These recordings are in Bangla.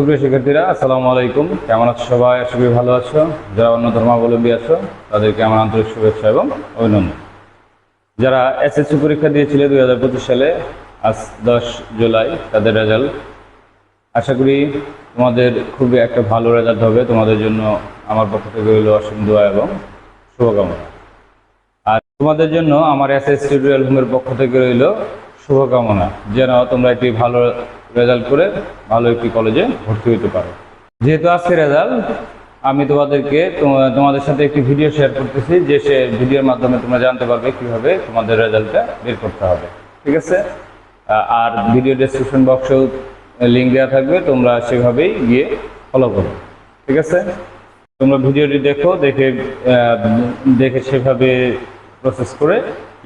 সুপ্রিয় শিক্ষার্থীরা, আসসালামু আলাইকুম। কেমন আছো সবাই? আশা করি ভালো আছো। যারা অন্য ধর্মাবলম্বী আছো, তাদেরকে আমার আন্তরিক শুভেচ্ছা এবং অভিনন্দন। যারা এসএসসি পরীক্ষা দিয়েছিল দুই হাজার পঁচিশ সালে, আজ দশ জুলাই, তাদের রেজাল্ট আশা করি তোমাদের খুবই একটা ভালো রেজাল্ট হবে। তোমাদের জন্য আমার পক্ষ থেকে রইল অসীম দোয়া এবং শুভকামনা। আর তোমাদের জন্য আমার এসএসসি এস হোমের পক্ষ থেকে রইল শুভকামনা। যেন তোমরা একটি ভালো রেজাল্ট করে ভালো একটি কলেজে ভর্তি হতে পারো। যেহেতু আজকে রেজাল্ট, আমি তোমাদেরকে তোমাদের সাথে একটি ভিডিও শেয়ার করতেছি, যে সে ভিডিওর মাধ্যমে তোমরা জানতে পারবে কীভাবে তোমাদের রেজাল্টটা বের করতে হবে। ঠিক আছে? আর ভিডিও ডেসক্রিপশন বক্সেও লিঙ্ক দেওয়া থাকবে, তোমরা সেভাবেই গিয়ে ফলো করো। ঠিক আছে? তোমরা ভিডিওটি দেখো, দেখে দেখে সেভাবে প্রসেস করে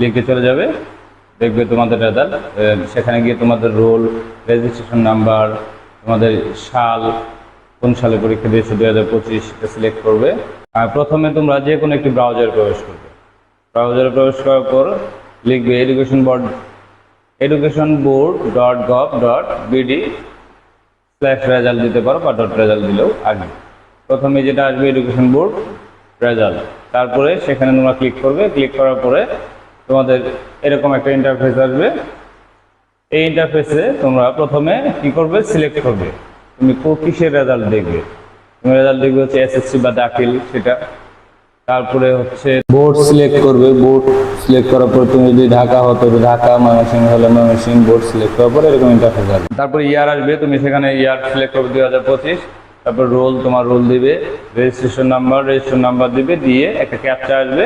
লিঙ্কে চলে যাবে। দেখবে তোমাদের রেজাল্ট সেখানে গিয়ে তোমাদের রোল রেজিস্ট্রেশন নাম্বার তোমাদের সাল, কোন সালে পরীক্ষা দিয়েছ দু হাজার পঁচিশ সিলেক্ট করবে। আর প্রথমে তোমরা যে কোনো একটি ব্রাউজারে প্রবেশ করবে। ব্রাউজারে প্রবেশ করার পর লিখবে education board education board dot gov dot BD slash result দিতে পারো বা ডট রেজাল্ট দিলেও আগে। প্রথমে যেটা আসবে এডুকেশন বোর্ড রেজাল্ট তারপরে সেখানে তোমরা ক্লিক করবে। ক্লিক করার পরে তোমাদের এরকম একটা ইন্টারফেস আসবে। এই ইন্টারফেসে তোমরা প্রথমে কি করবে? সিলেক্ট করবে। তুমি কিসের রেজাল্ট দেখবে? তুমি রেজাল্ট দেখবে হচ্ছে এসএসসি বা দাখিল সেটা। তারপরে হচ্ছে বোর্ড সিলেক্ট করবে। বোর্ড সিলেক্ট করার পর তুমি যদি ঢাকা হতো ঢাকা ময়মনসিংহ হলে ময়মনসিংহ বোর্ড সিলেক্ট করার পরে এরকম ইন্টারফেস আসবে। তারপর ইয়ার আসবে। তুমি সেখানে ইয়ার সিলেক্ট করবে দুই হাজার পঁচিশ। তারপর রোল তোমার রোল দিবে। রেজিস্ট্রেশন নাম্বার রেজিস্ট্রেশন নাম্বার দিবে। দিয়ে একটা ক্যাপচা আসবে।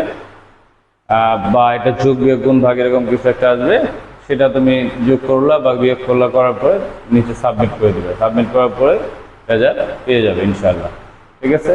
বা এটা যোগ বিয়োগ কোন ভাগ এরকম কিছু একটা আসবে, সেটা তুমি যোগ করলা বা বিয়োগ করলা, করার পরে নিচে সাবমিট করে দেবে। সাবমিট করার পরে রেজাল্ট পেয়ে যাবে ইনশাল্লাহ ঠিক আছে?